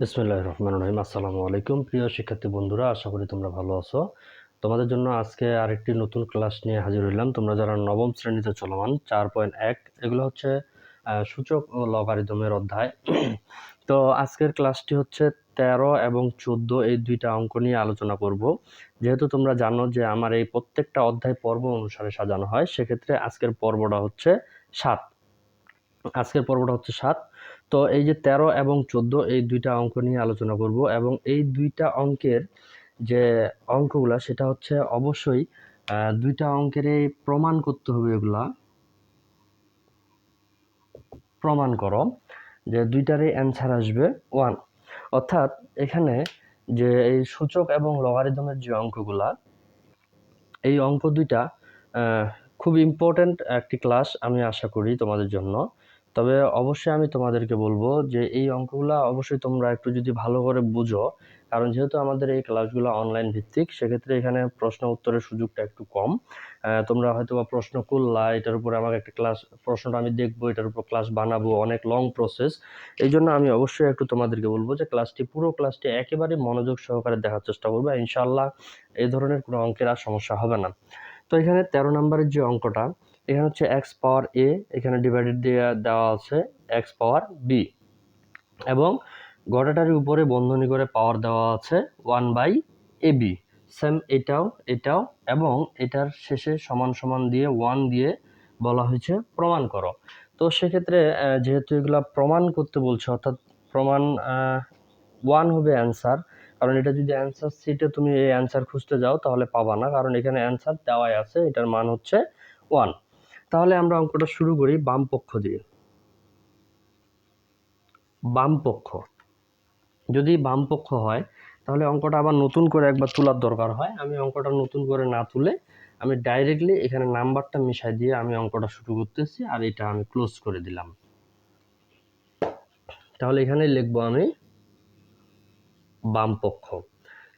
বিসমুল্লাহ রহমান রহিম। আসসালামু আলাইকুম প্রিয় শিক্ষার্থী বন্ধুরা, আশা করি তোমরা ভালো আছো। তোমাদের জন্য আজকে আরেকটি নতুন ক্লাস নিয়ে হাজির হইলাম। তোমরা যারা নবম শ্রেণীতে চলমান, চার পয়েন্ট এক, এগুলো হচ্ছে সূচক ও লগারিদমের অধ্যায়। তো আজকের ক্লাসটি হচ্ছে তেরো এবং চোদ্দ, এই দুইটা অঙ্ক নিয়ে আলোচনা করব। যেহেতু তোমরা জানো যে আমার এই প্রত্যেকটা অধ্যায় পর্ব অনুসারে সাজানো হয়, সেক্ষেত্রে আজকের পর্বটা হচ্ছে সাত। আজকের পর্বটা হচ্ছে সাত। তো এই যে তেরো এবং চোদ্দ, এই দুইটা অঙ্ক নিয়ে আলোচনা করব এবং এই দুইটা অঙ্কের যে অঙ্কগুলা, সেটা হচ্ছে অবশ্যই দুইটা অঙ্কের প্রমাণ করতে হবে এগুলা। প্রমাণ করো যে দুইটারই অ্যান্সার আসবে ওয়ান অর্থাৎ এখানে যে এই সূচক এবং লগারিদমের যে অঙ্কগুলা, এই অঙ্ক দুইটা খুব ইম্পর্ট্যান্ট একটি ক্লাস আমি আশা করি তোমাদের জন্য। তবে অবশ্যই আমি তোমাদেরকে বলব যে এই অঙ্কগুলা অবশ্যই তোমরা একটু যদি ভালো করে বুঝো, কারণ যেহেতু আমাদের এই ক্লাসগুলো অনলাইন ভিত্তিক, সেক্ষেত্রে এখানে প্রশ্ন উত্তরের সুযোগটা একটু কম। তোমরা হয়তো বা প্রশ্ন করলা, এটার উপরে আমাকে একটা ক্লাস প্রশ্নটা আমি দেখব, এটার উপর ক্লাস বানাবো, অনেক লং প্রসেস এই জন্য আমি অবশ্যই একটু তোমাদেরকে বলব যে ক্লাসটি পুরো ক্লাসটি একেবারে মনোযোগ সহকারে দেখার চেষ্টা করবে। ইনশাল্লাহ এই ধরনের কোনো অঙ্কের আর সমস্যা হবে না। তো এখানে তেরো নম্বরের যে অঙ্কটা এখানে হচ্ছে এক্স পাওয়ার এ এখানে ডিভাইডেড দিয়ে দেওয়া আছে এক্স পাওয়ার বি এবং গড়াটার উপরে বন্ধনী করে পাওয়ার দেওয়া আছে one by A B same এটাও এটাও এবং এটার শেষে সমান সমান দিয়ে ওয়ান দিয়ে বলা হয়েছে প্রমাণ করো। তো সেক্ষেত্রে যেহেতু এগুলা প্রমাণ করতে বলছে, অর্থাৎ প্রমাণ ওয়ান হবে অ্যান্সার কারণ এটা যদি অ্যান্সার সিটে তুমি এই অ্যান্সার খুঁজতে যাও তাহলে পাবা না, কারণ এখানে অ্যান্সার দেওয়াই আছে, এটার মান হচ্ছে ওয়ান তাহলে আমরা অঙ্কটা শুরু করি বাম পক্ষ দিয়ে। বাম পক্ষ। যদি বাম পক্ষ হয়, তাহলে অঙ্কটা আবার নতুন করে একবার তোলার দরকার হয়। আমি অঙ্কটা নতুন করে না তুলে আমি ডাইরেক্টলি এখানে নাম্বারটা মিশাই দিয়ে আমি অঙ্কটা শুরু করতেছি আর এটা আমি ক্লোজ করে দিলাম। তাহলে এখানে লিখব আমি বাম পক্ষ।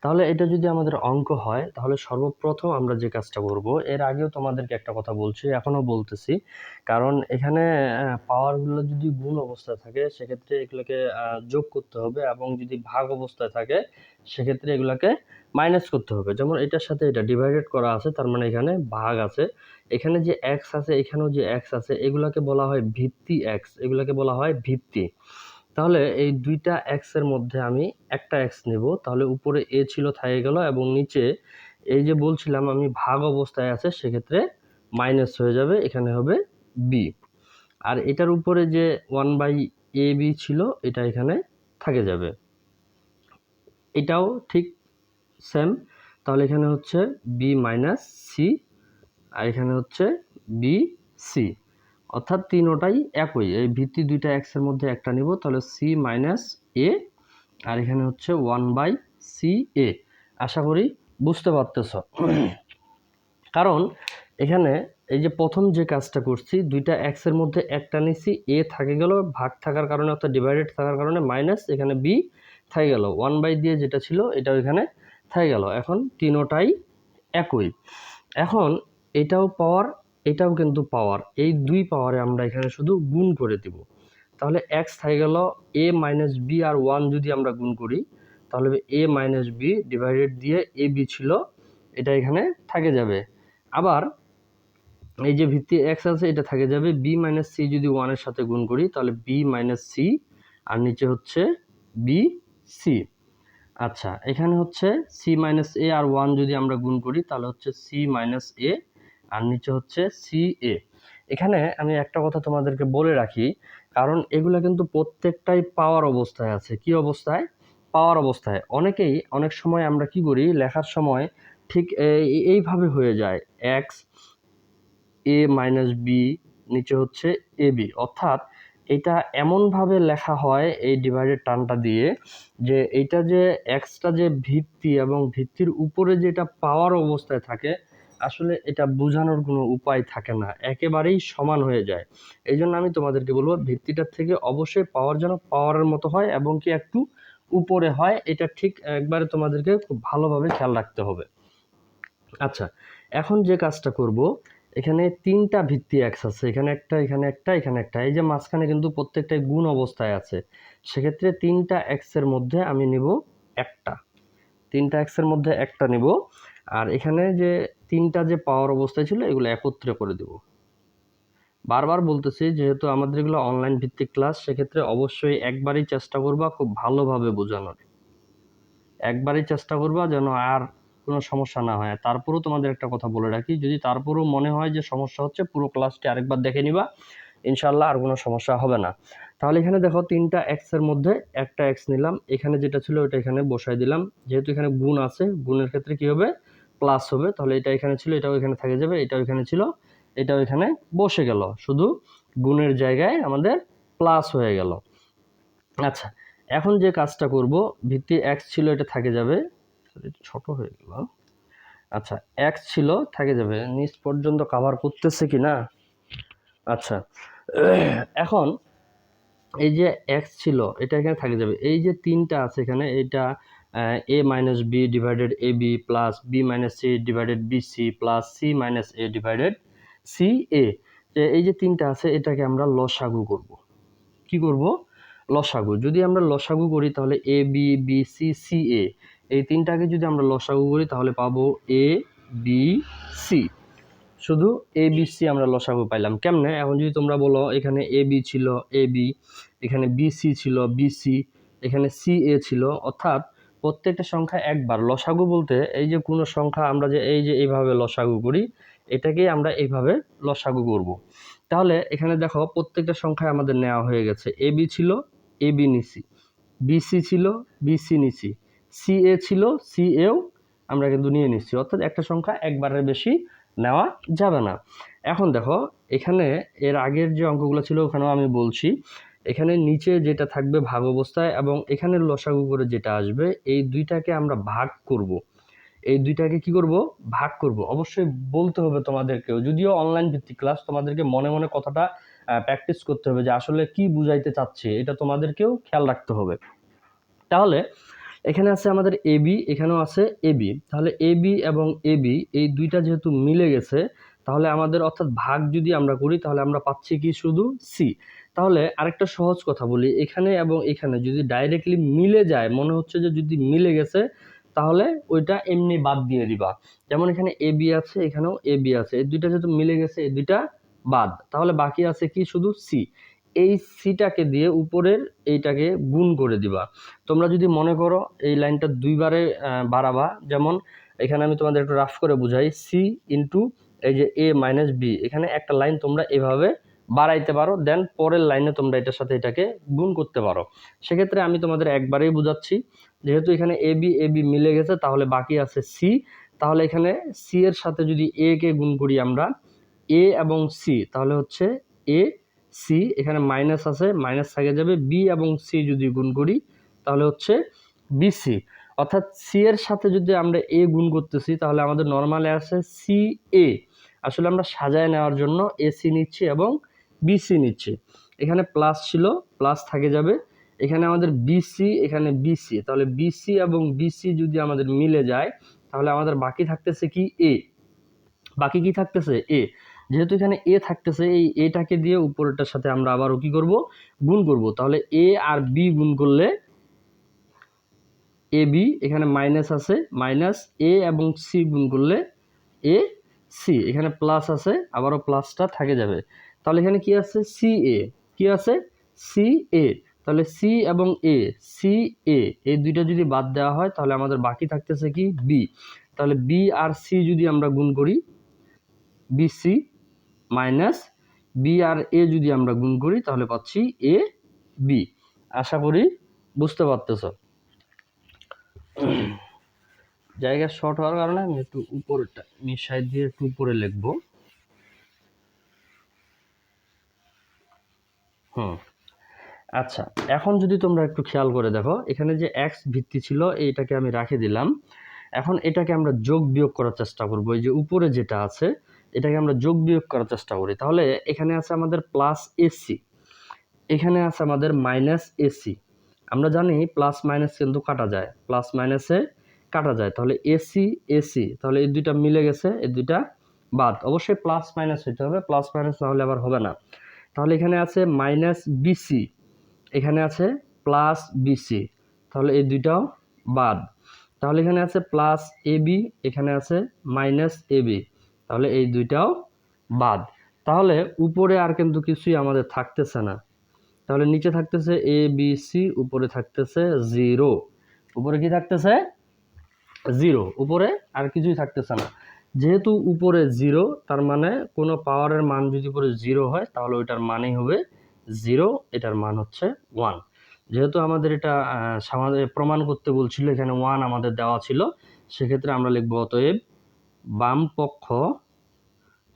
তাহলে এটা যদি আমাদের অঙ্ক হয়, তাহলে সর্বপ্রথম আমরা যে কাজটা করব, এর আগেও তোমাদেরকে একটা কথা বলছি, এখনও বলতেছি। কারণ এখানে পাওয়ারগুলো যদি গুণ অবস্থায় থাকে, সেক্ষেত্রে এগুলোকে যোগ করতে হবে এবং যদি ভাগ অবস্থায় থাকে, সেক্ষেত্রে এগুলোকে মাইনাস করতে হবে। যেমন এটার সাথে এটা ডিভাইডেড করা আছে, তার মানে এখানে ভাগ আছে। এখানে যে এক্স আছে, এখানেও যে এক্স আছে, এগুলোকে বলা হয় ভিত্তি এক্স এগুলোকে বলা হয় ভিত্তি। তাহলে এই দুইটা এক্সের মধ্যে আমি একটা এক্স নেব। তাহলে উপরে এ ছিল থাকে গেল এবং নিচে এই যে বলছিলাম আমি ভাগ অবস্থায় আছে, সেক্ষেত্রে মাইনাস হয়ে যাবে, এখানে হবে বি আর এটার উপরে যে ওয়ান বাই এ বি ছিল, এটা এখানে থাকে যাবে। এটাও ঠিক সেম তাহলে এখানে হচ্ছে বি মাইনাস সি আর এখানে হচ্ছে বি সি অর্থাৎ তিনোটাই একই। এই ভিত্তি দুইটা এক্সের মধ্যে একটা নিব, তাহলে সি মাইনাস এ আর এখানে হচ্ছে ওয়ান বাই সি এ আশা করি বুঝতে পারতেছ। কারণ এখানে এই যে প্রথম যে কাজটা করছি, দুইটা এক্সের মধ্যে একটা নিছি এ থাকে গেল, ভাগ থাকার কারণে অর্থাৎ ডিভাইডেড থাকার কারণে মাইনাস এখানে বি থাকে গেল। ওয়ান বাই দিয়ে যেটা ছিল, এটাও এখানে থাকে গেল। এখন তিনোটাই একই। এখন এটাও পাওয়ার এটাও কিন্তু পাওয়ার এই দুই পাওয়ারে আমরা এখানে শুধু গুণ করে দিব। তাহলে এক্স থাকে গেল এ মাইনাস বি আর ওয়ান যদি আমরা গুণ করি, তাহলে এ মাইনাস বি ডিভাইডেড দিয়ে এ বি ছিল, এটা এখানে থাকে যাবে। আবার এই যে ভিত্তি এক্স আছে, এটা থাকে যাবে বি মাইনাস সি যদি ওয়ানের সাথে গুণ করি, তাহলে বি মাইনাস সি আর নিচে হচ্ছে বি সি আচ্ছা এখানে হচ্ছে সি মাইনাস এ আর ওয়ান যদি আমরা গুণ করি, তাহলে হচ্ছে সি মাইনাস এ আর নিচে হচ্ছে সি এ এখানে আমি একটা কথা তোমাদেরকে বলে রাখি, কারণ এগুলো কিন্তু প্রত্যেকটাই পাওয়ার অবস্থায় আছে। কি অবস্থায়? পাওয়ার অবস্থায়। অনেকেই অনেক সময় আমরা কি করি, লেখার সময় ঠিক এই- এইভাবে হয়ে যায়। এক্স এ মাইনাস বি নিচে হচ্ছে এ বি অর্থাৎ এটা এমনভাবে লেখা হয় এই ডিভাইডেড টানটা দিয়ে যে এটা যে এক্সটা যে ভিত্তি এবং ভিত্তির উপরে যেটা পাওয়ার অবস্থায় থাকে আসলে এটা বোঝানোর কোনো উপায় থাকে না। একেবারেই সমান হয়ে যায়। এই জন্য আমি তোমাদেরকে বলব, ভিত্তিটার থেকে অবশ্যই পাওয়ার যেন পাওয়ারের মতো হয় এবং কি একটু উপরে হয়, এটা ঠিক একবারে তোমাদেরকে খুব ভালোভাবে খেয়াল রাখতে হবে। আচ্ছা এখন যে কাজটা করব, এখানে তিনটা ভিত্তি অ্যাক্স আছে। এখানে একটা এখানে একটা এখানে একটা। এই যে মাঝখানে কিন্তু প্রত্যেকটাই গুণ অবস্থায় আছে। সেক্ষেত্রে তিনটা অ্যাক্সের মধ্যে আমি নিব একটা। তিনটা অ্যাক্সের মধ্যে একটা নিব। আর এখানে যে তিনটা যে পাওয়ার অবস্থায় ছিল, এগুলো একত্রে করে দেব। বারবার বলতেছি, যেহেতু আমাদের এগুলো অনলাইন ভিত্তিক ক্লাস সেক্ষেত্রে অবশ্যই একবারই চেষ্টা করবা খুব ভালোভাবে বোঝানোর। একবারই চেষ্টা করবা যেন আর কোনো সমস্যা না হয়। তারপরেও তোমাদের একটা কথা বলে রাখি, যদি তারপরেও মনে হয় যে সমস্যা হচ্ছে, পুরো ক্লাসটি আরেকবার দেখে নিবা ইনশাল্লাহ আর কোনো সমস্যা হবে না। তাহলে এখানে দেখো তিনটা এক্সের মধ্যে একটা এক্স নিলাম, এখানে যেটা ছিল ওটা এখানে বসাই দিলাম। যেহেতু এখানে গুণ আছে, গুণের ক্ষেত্রে কি হবে? প্লাস হবে, তাহলে এটা এখানে ছিল, এটাও এখানে থেকে যাবে, এটাও এখানে ছিল, এটাও এখানে বসে গেল। শুধু গুণের জায়গায় আমাদের প্লাস হয়ে গেল। আচ্ছা এখন যে কাজটা করব, ভিত্তি এক্স ছিল এটা থাকে যাবে ছোট হয়ে গেল। আচ্ছা এক্স ছিল থাকে যাবে, নিচ পর্যন্ত কাভার করতেছে কি না? আচ্ছা এখন এই যে এক্স ছিল, এটা এখানে থাকে যাবে। এই যে তিনটা আছে এখানে, এটা A minus B divided A B plus B minus C divided B C plus C minus A divided C A এই যে তিনটা আছে, এটাকে আমরা লসাগু করব। কি করব? লসাগু। যদি আমরা লসাগু করি, তাহলে A B B C C A এই তিনটাকে যদি আমরা লসাগু করি, তাহলে পাবো এ বি সি শুধু এ বি সি আমরা লসাগু পাইলাম। কেমনে? এখন যদি তোমরা বলো, এখানে এ বি ছিল এ বি এখানে বি সি ছিল বি সি এখানে সি এ ছিল। অর্থাৎ প্রত্যেকটা সংখ্যা একবার। লসাগু বলতে এই যে কোনো সংখ্যা আমরা যে এই যে এইভাবে লসাগু করি, এটাকেই আমরা এইভাবে লসাগু করব। তাহলে এখানে দেখো প্রত্যেকটা সংখ্যায় আমাদের নেওয়া হয়ে গেছে। এ বি ছিল, এ বি নিছি বিসি ছিল বিসি নিছি সি এ ছিল, সি এও আমরা কিন্তু নিয়ে নিচ্ছি। অর্থাৎ একটা সংখ্যা একবারের বেশি নেওয়া যাবে না। এখন দেখো, এখানে এর আগের যে অঙ্কগুলো ছিল ওখানেও আমি বলছি। এখানে নিচে যেটা থাকবে ভাগ অবস্থায় এবং এখানে লসাগু করে যেটা আসবে, এই দুইটাকে আমরা ভাগ করব। এই দুইটাকে কি করব? ভাগ করব। অবশ্যই বলতে হবে তোমাদেরকেও, যদিও অনলাইন ভিত্তিক ক্লাস তোমাদেরকে মনে মনে কথাটা প্র্যাকটিস করতে হবে যে আসলে কি বুঝাইতে চাচ্ছে, এটা তোমাদেরকেও খেয়াল রাখতে হবে। তাহলে, এখানে আছে আমাদের এবি এখানেও আছে এবি তাহলে এবি এবং এবি এই দুইটা যেহেতু মিলে গেছে, তাহলে আমাদের অর্থাৎ ভাগ যদি আমরা করি, তাহলে আমরা পাচ্ছি কি শুধু সি তাহলে আরেকটা সহজ কথা বলি, এখানে এবং এখানে। যদি ডাইরেক্টলি মিলে যায়, মনে হচ্ছে যে যদি মিলে গেছে, তাহলে ওইটা এমনি বাদ দিয়ে দিবা। যেমন এখানে এ বি আছে, এখানেও এ বি আছে। এই দুইটা যেহেতু মিলে গেছে, এই দুইটা বাদ। তাহলে বাকি আছে কি? শুধু সি এই সিটাকে দিয়ে উপরের এইটাকে গুণ করে দিবা। তোমরা যদি মনে করো এই লাইনটা দুইবারে বাড়াবা, যেমন এখানে আমি তোমাদের একটু রাফ করে বুঝাই। সি ইন্টু এই যে এ মাইনাস বি এখানে একটা লাইন তোমরা এভাবে বাড়াইতে পারো দেন পরের লাইনে তোমরা এটার সাথে এটাকে গুণ করতে পারো। সেক্ষেত্রে আমি তোমাদের একবারেই বোঝাচ্ছি, যেহেতু এখানে এ বি এ বি মিলে গেছে, তাহলে বাকি আছে সি তাহলে এখানে সি এর সাথে যদি এ কে গুণ করি আমরা এ এবং সি তাহলে হচ্ছে এ সি এখানে মাইনাস আছে মাইনাস থাকে যাবে। বি এবং সি যদি গুণ করি, তাহলে হচ্ছে বিসি অর্থাৎ সি এর সাথে যদি আমরা এ গুণ করতেছি, তাহলে আমাদের নর্মালে আছে সি এ আসলে আমরা সাজায় নেওয়ার জন্য এসি নিচ্ছি এবং বিসি নিচ্ছি। এখানে প্লাস ছিল প্লাস থাকে যাবে। এখানে আমাদের বিসি এখানে বিসি তাহলে বিসি এবং বিসি যদি আমাদের মিলে যায়, তাহলে আমাদের বাকি থাকতেছে কি? এ বাকি কি থাকতেছে? এ যেহেতু এখানে এ থাকতেছে, এই এটাকে দিয়ে উপরেরটার সাথে আমরা আবারও কি করব? গুণ করব। তাহলে এ আর বি গুণ করলে এ বি এখানে মাইনাস আছে মাইনাস এ এবং সি গুণ করলে এ সি এখানে প্লাস আছে, আবারও প্লাসটা থাকে যাবে। তাহলে এখানে কি আছে? সি এ কি আছে? সি এ তাহলে সি এবং এ সি এ এই দুইটা যদি বাদ দেওয়া হয়, তাহলে আমাদের বাকি থাকতেছে কি? বি তাহলে বি আর সি যদি আমরা গুণ করি বিসি মাইনাস বি আর এ যদি আমরা গুণ করি, তাহলে পাচ্ছি এ বি আশা করি বুঝতে পারতেছ। জায়গা শর্ট হওয়ার কারণে আমি একটু উপরেটা মিশাই দিয়ে একটু উপরে লিখব। হুম। আচ্ছা এখন যদি তোমরা একটু খেয়াল করে দেখো, এখানে যে এক্স ভিত্তি ছিল, এইটাকে আমি রাখে দিলাম। এখন এটাকে আমরা যোগ বিয়োগ করার চেষ্টা করব, এই যে উপরে যেটা আছে, এটাকে আমরা যোগ বিয়োগ করার চেষ্টা করি। তাহলে এখানে আছে আমাদের প্লাস এসি এখানে আছে আমাদের মাইনাস এসি আমরা জানি প্লাস মাইনাস কিন্তু কাটা যায় প্লাস মাইনাসে কাটা যায়। তাহলে এসি এসি তাহলে এই দুইটা মিলে গেছে, এই দুইটা বাদ। অবশ্যই প্লাস মাইনাস হইতে হবে প্লাস মাইনাস না হলে আবার হবে না। তাহলে এখানে আছে মাইনাস বিসি এখানে আছে প্লাস বিসি তাহলে এই দুইটাও বাদ। তাহলে এখানে আছে প্লাস এবি এখানে আছে মাইনাস এবি তাহলে এই দুইটাও বাদ। তাহলে উপরে আর কিন্তু কিছুই আমাদের থাকতেছে না। তাহলে নিচে থাকতেছে এ বি সি উপরে থাকতেছে জিরো উপরে কি থাকতেছে? জিরো উপরে আর কিছুই থাকতেছে না। যেহেতু উপরে জিরো তার মানে কোনো পাওয়ারের মান যদি উপরে জিরো হয় তাহলে ওইটার মানেই হবে জিরো এটার মান হচ্ছে ওয়ান যেহেতু আমাদের এটা আহ, প্রমাণ করতে বলছিল এখানে ওয়ান আমাদের দেওয়া ছিল সেক্ষেত্রে আমরা লিখব অতএব বাম পক্ষ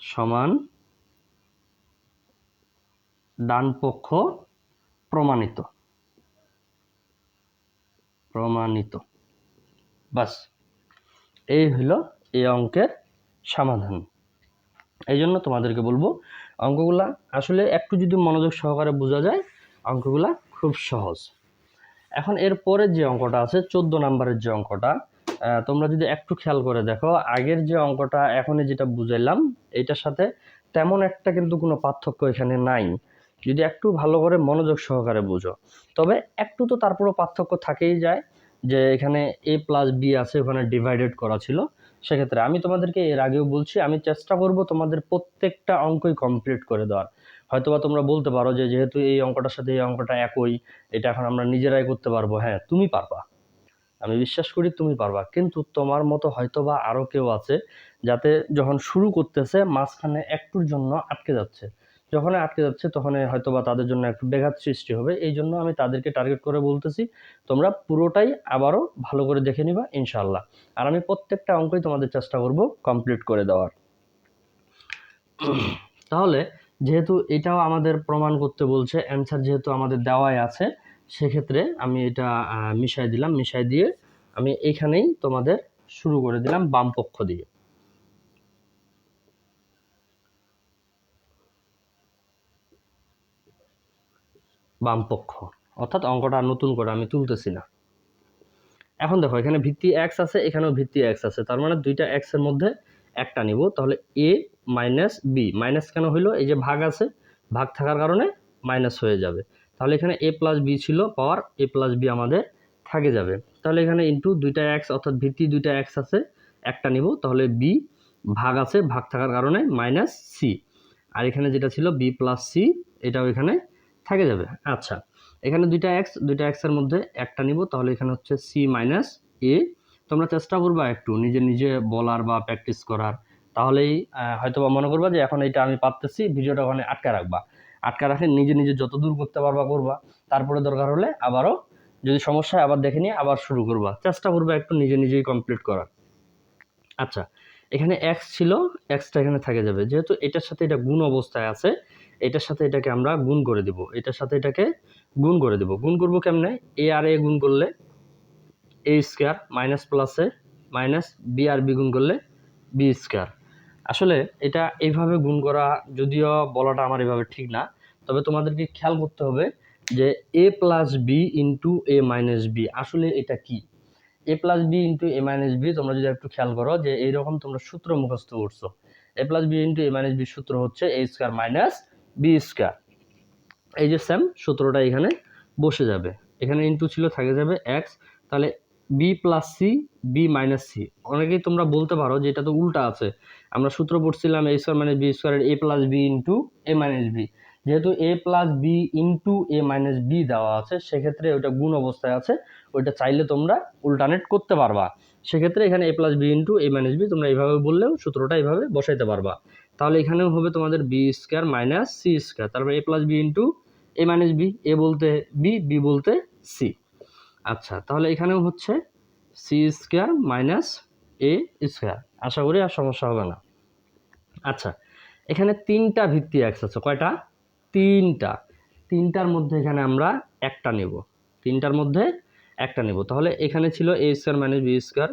সমান ডান পক্ষ প্রমাণিত। প্রমাণিত। বাস এই হলো এই অঙ্কের সমাধান। এই জন্য তোমাদেরকে বলব, অঙ্কগুলা আসলে একটু যদি মনোযোগ সহকারে বোঝা যায়, অঙ্কগুলা খুব সহজ। এখন এর পরের যে অঙ্কটা আছে, চোদ্দ নাম্বারের যে অঙ্কটা তোমরা যদি একটু খেয়াল করে দেখো, আগের যে অঙ্কটা এখনই যেটা বুঝাইলাম, এইটার সাথে তেমন একটা কিন্তু কোনো পার্থক্য এখানে নাই। যদি একটু ভালো করে মনোযোগ সহকারে বুঝো। তবে একটু তো তারপরও পার্থক্য থাকেই যায়, যে এখানে এ প্লাস বি আছে, ওখানে ডিভাইডেড করা ছিল। সেক্ষেত্রে আমি তোমাদেরকে এর আগেও বলছি, আমি চেষ্টা করব তোমাদের প্রত্যেকটা অঙ্কই কমপ্লিট করে দেওয়ার। হয়তোবা তোমরা বলতে পারো যে যেহেতু এই অঙ্কটার সাথে এই অঙ্কটা একই, এটা এখন আমরা নিজেরাই করতে পারব। হ্যাঁ তুমি পারবা। আমি বিশ্বাস করি তুমি পারবা। কিন্তু তোমার মতো হয়তোবা আরও কেউ আছে যাতে যখন শুরু করতেছে, মাঝখানে একটুর জন্য আটকে যাচ্ছে। যখন আটকে যাচ্ছে তখন হয়তো বা তাদের জন্য একটু ব্যাঘাত সৃষ্টি হবে। এই জন্য আমি তাদেরকে টার্গেট করে বলতেছি, তোমরা পুরোটাই আবারও ভালো করে দেখে নিবা ইনশাল্লাহ আর আমি প্রত্যেকটা অঙ্কই তোমাদের চেষ্টা করব কমপ্লিট করে দেওয়ার। তাহলে, যেহেতু এটাও আমাদের প্রমাণ করতে বলছে অ্যান্সার যেহেতু আমাদের দেওয়াই আছে, সেক্ষেত্রে আমি এটা মিশাই দিলাম। মিশাই দিয়ে আমি এখানেই তোমাদের শুরু করে দিলাম বাম পক্ষ দিয়ে। বাম পক্ষ অর্থাৎ অঙ্কটা নতুন করে আমি তুলতেছি না। এখন দেখো, এখানে ভিত্তি এক্স আছে, এখানেও ভিত্তি এক্স আছে। তার মানে দুইটা এক্সের মধ্যে একটা নিব। তাহলে এ মাইনাস বি মাইনাস কেন হইল? এই যে ভাগ আছে, ভাগ থাকার কারণে মাইনাস হয়ে যাবে। তাহলে এখানে এ প্লাস বি ছিল, পাওয়ার এ প্লাস বি আমাদের থাকে যাবে। তাহলে এখানে ইন্টু দুইটা এক্স অর্থাৎ ভিত্তি দুইটা এক্স আছে, একটা নিব। তাহলে বি ভাগ আছে, ভাগ থাকার কারণে মাইনাস সি আর এখানে যেটা ছিল বি প্লাস সি এটাও এখানে থাকে যাবে। আচ্ছা এখানে দুইটা এক্স দুইটা এক্সের মধ্যে একটা নিব, তাহলে এখানে হচ্ছে সি মাইনাস এ তোমরা চেষ্টা করবা একটু নিজে নিজে বলার বা প্র্যাকটিস করার। তাহলেই হয়তো বা মনে করবা যে এখন এটা আমি পারতেছি, ভিডিওটা ওখানে আটকা রাখবা। আটকা রাখে নিজে নিজে যত দূর করতে পারবা করবা, তারপরে দরকার হলে আবারও যদি সমস্যা আবার দেখে নিয়ে আবার শুরু করবা। চেষ্টা করবা একটু নিজে নিজেই কমপ্লিট করার। আচ্ছা এখানে এক্স ছিল এক্সটা এখানে থাকে যাবে। যেহেতু এটার সাথে এটা গুণ অবস্থায় আছে এটার সাথে এটাকে আমরা গুণ করে দিব। এটার সাথে এটাকে গুণ করে দেব। গুণ করব কেমনে? এ আর এ গুণ করলে এ স্কোয়ার মাইনাস প্লাসে মাইনাস বি আর বি গুণ করলে বি স্কোয়ার আসলে এটা এইভাবে গুণ করা যদিও বলাটা আমার এভাবে ঠিক না, তবে তোমাদেরকে খেয়াল করতে হবে যে A plus B into A minus B আসলে এটা কি? A plus B into A minus B তোমরা যদি একটু খেয়াল করো যে এইরকম তোমরা সূত্র মুখস্থ করছ। A plus B into A minus B সূত্র হচ্ছে A square minus B square এই যে সেম সূত্রটা এখানে বসে যাবে। এখানে ইন্টু ছিল, থাকে যাবে এক্স তাহলে B plus C B minus C অনেকেই তোমরা বলতে পারো যে এটা তো উল্টা আছে। আমরা সূত্র পড়ছিলাম এ স্কোয়ার মাইনাস বি স্কোয়ারের A plus B into A minus B যেহেতু A plus B into A minus B দেওয়া আছে, সেক্ষেত্রে ওটা গুণ অবস্থায় আছে। ওইটা চাইলে তোমরা উল্টানেট করতে পারবা। সেক্ষেত্রে এখানে A plus B into A minus B তোমরা এইভাবে বললেও সূত্রটা এইভাবে বসাইতে পারবা। তাহলে এখানেও হবে তোমাদের B square minus C square তারপর A plus B into A minus B A বলতে বি বি বলতে সি আচ্ছা তাহলে এখানেও হচ্ছে C square minus A square আশা করি আর সমস্যা হবে না। আচ্ছা এখানে তিনটা ভিত্তি এক্স আছে কয়টা? তিনটা। তিনটার মধ্যে এখানে আমরা একটা নেব। তিনটার মধ্যে একটা নেব। তাহলে এখানে ছিল A square minus B square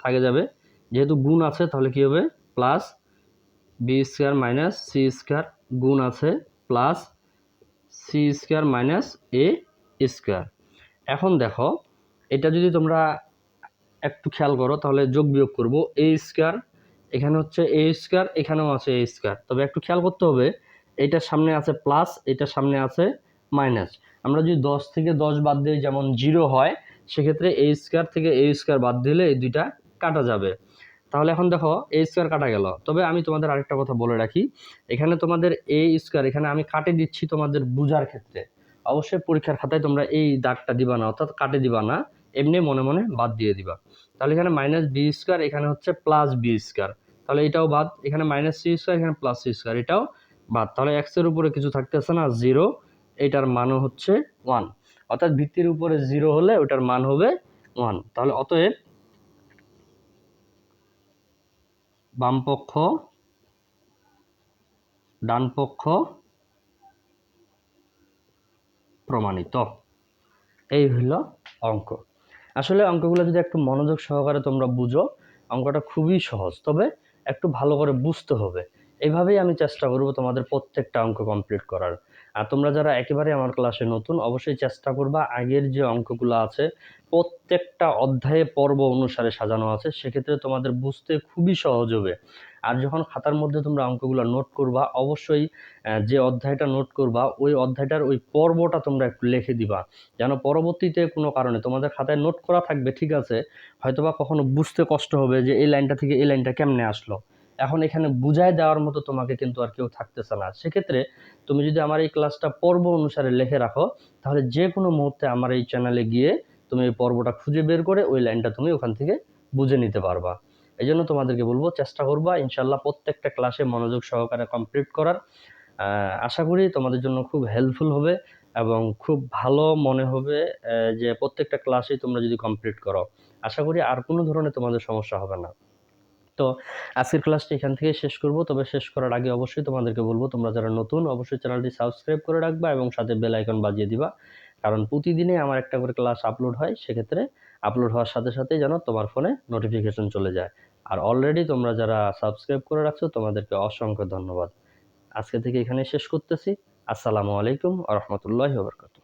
থাকে যাবে। যেহেতু গুণ আছে, তাহলে কী হবে? Plus B square minus C square গুণ আছে plus C square minus A square. এখন দেখো, এটা যদি তোমরা একটু খেয়াল করো, তাহলে যোগ বিয়োগ করব। এ স্কোয়ার, এখানে হচ্ছে এ স্কোয়ার, এখানেও আছে এ স্কোয়ার। তবে একটু খেয়াল করতে হবে, এটার সামনে আছে প্লাস, এটার সামনে আছে মাইনাস। আমরা যদি দশ থেকে দশ বাদ দিই, যেমন জিরো হয়, সেক্ষেত্রে এ স্কোয়ার থেকে এ স্কোয়ার বাদ দিলে এই দুইটা কাটা যাবে। তাহলে এখন দেখো এ স্কোয়ার কাটা গেল। তবে আমি তোমাদের আরেকটা কথা বলে রাখি। এখানে তোমাদের এ স্কোয়ার এখানে আমি কাটে দিচ্ছি তোমাদের বুঝার ক্ষেত্রে। অবশ্যই পরীক্ষার খাতায় তোমরা এই দাগটা দিবা না, অর্থাৎ কাটে দিবা না, এমনি মনে মনে বাদ দিয়ে দিবা। তাহলে এখানে মাইনাস বি স্কোয়ার এখানে হচ্ছে প্লাস বি স্কোয়ার তাহলে এটাও বাদ, এখানে মাইনাস সি স্কোয়ার এখানে প্লাস সি স্কোয়ার এটাও বাদ। তাহলে এক্সের উপরে কিছু থাকতেছে না জিরো এটার মানও হচ্ছে ওয়ান অর্থাৎ ভিত্তির উপরে জিরো হলে ওটার মান হবে ওয়ান তাহলে অতএব বামপক্ষ, ডানপক্ষ, প্রমাণিত। এই হলো অঙ্ক। আসলে অঙ্কগুলো যদি একটু মনোযোগ সহকারে তোমরা বুঝো, অঙ্কটা খুবই সহজ, তবে একটু ভালো করে বুঝতে হবে। এইভাবেই আমি চেষ্টা করব তোমাদের প্রত্যেকটা অঙ্ক কমপ্লিট করার। আর তোমরা যারা একেবারে আমার ক্লাসে নতুন, অবশ্যই চেষ্টা করবা, আগের যে অঙ্কগুলো আছে, প্রত্যেকটা অধ্যায়ে পর্ব অনুসারে সাজানো আছে, সেক্ষেত্রে তোমাদের বুঝতে খুবই সহজ হবে। আর যখন খাতার মধ্যে তোমরা অঙ্কগুলো নোট করবা, অবশ্যই যে অধ্যায়টা নোট করবা, ওই অধ্যায়টার ওই পর্বটা তোমরা একটু লিখে দিবা। যেন পরবর্তীতে কোনো কারণে তোমাদের খাতায় নোট করা থাকবে, ঠিক আছে, হয়তোবা কখনো বুঝতে কষ্ট হবে যে এই লাইনটা থেকে এই লাইনটা কেমনে আসলো। এখন এখানে বুঝায় দেওয়ার মতো তোমাকে কিন্তু আর কেউ থাকতেছে না। সেক্ষেত্রে তুমি যদি আমার এই ক্লাসটা পর্ব অনুসারে লিখে রাখো, তাহলে যে কোনো মুহূর্তে আমার এই চ্যানেলে গিয়ে তুমি এই পর্বটা খুঁজে বের করে ওই লাইনটা তুমি ওখান থেকে বুঝে নিতে পারবা। এই জন্য তোমাদেরকে বলব, চেষ্টা করবা ইনশাল্লাহ প্রত্যেকটা ক্লাসে মনোযোগ সহকারে কমপ্লিট করার। আশা করি তোমাদের জন্য খুব হেল্পফুল হবে এবং খুব ভালো মনে হবে যে প্রত্যেকটা ক্লাসেই তোমরা যদি কমপ্লিট করো। আশা করি আর কোনো ধরনের তোমাদের সমস্যা হবে না। তো আজকের ক্লাসটি এখান থেকে শেষ করব। তবে শেষ করার আগে অবশ্যই তোমাদেরকে বলব, তোমরা যারা নতুন, অবশ্যই চ্যানেলটি সাবস্ক্রাইব করে রাখবা এবং সাথে বেল আইকন বাজিয়ে দিবা। কারণ প্রতিদিনে আমার একটা করে ক্লাস আপলোড হয়, সেক্ষেত্রে আপলোড হওয়ার সাথে সাথে যেন তোমার ফোনে নোটিফিকেশন চলে যায়। আর অলরেডি তোমরা যারা সাবস্ক্রাইব করে রাখছো, তোমাদেরকে অসংখ্য ধন্যবাদ। আজকে থেকে এখানে শেষ করতেছি। আসসালামু আলাইকুম আ রহমতুল্লাহ বরকাত